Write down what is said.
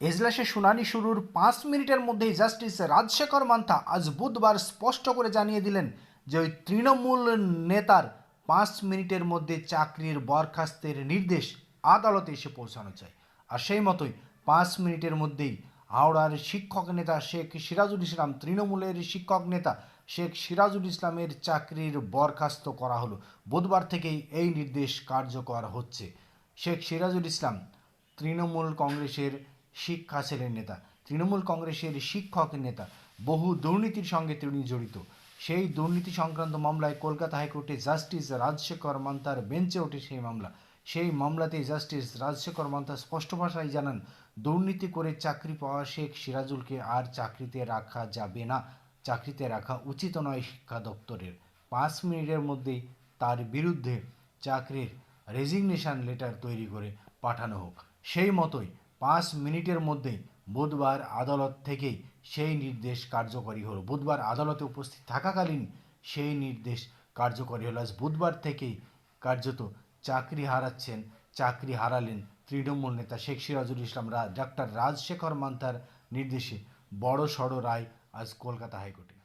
এজলাসে শুনানি শুরুর পাঁচ মিনিটের মধ্যেই জাস্টিস রাজশেখর মান্থা আজ বুধবার স্পষ্ট করে জানিয়ে দিলেন যে ওই তৃণমূল নেতার পাঁচ মিনিটের মধ্যে চাকরির বরখাস্তের নির্দেশ আদালতে এসে পৌঁছানো চাই। আর সেই মতোই পাঁচ মিনিটের মধ্যেই হাওড়ার শিক্ষক নেতা শেখ সিরাজুল ইসলাম, তৃণমূলের শিক্ষক নেতা শেখ সিরাজুল ইসলামের চাকরির বরখাস্ত করা হলো। বুধবার থেকেই এই নির্দেশ কার্যকর হচ্ছে। শেখ সিরাজুল ইসলাম, তৃণমূল কংগ্রেসের শিক্ষা সেলের নেতা, তৃণমূল কংগ্রেসের শিক্ষক নেতা, বহু দুর্নীতির সঙ্গে তিনি জড়িত। সেই দুর্নীতি সংক্রান্ত মামলায় কলকাতা হাইকোর্টে জাস্টিস রাজশেখর মান্তার বেঞ্চে ওঠে সেই মামলা। সেই মামলাতে জাস্টিস রাজশেখর মান্তা স্পষ্ট ভাষায় জানান, দুর্নীতি করে চাকরি পাওয়া শেখ সিরাজুলকে আর চাকরিতে রাখা যাবে না। চাকরিতে রাখা উচিত নয় শিক্ষা দপ্তরের। পাঁচ মিনিটের মধ্যেই তার বিরুদ্ধে চাকরির রেজিগনেশন লেটার তৈরি করে পাঠানো হোক। সেই মতোই পাঁচ মিনিটের মধ্যেই বুধবার আদালত থেকেই সেই নির্দেশ কার্যকরী হলো। বুধবার আদালতে উপস্থিত থাকাকালীন সেই নির্দেশ কার্যকরী হলো। আজ বুধবার থেকেই কার্যত চাকরি হারাচ্ছেন, চাকরি হারালেন তৃণমূল নেতা শেখ সিরাজুল ইসলাম ডাক্তার রাজশেখর মান্থার নির্দেশে বড় সড় রায় আজ কলকাতা হাইকোর্টে।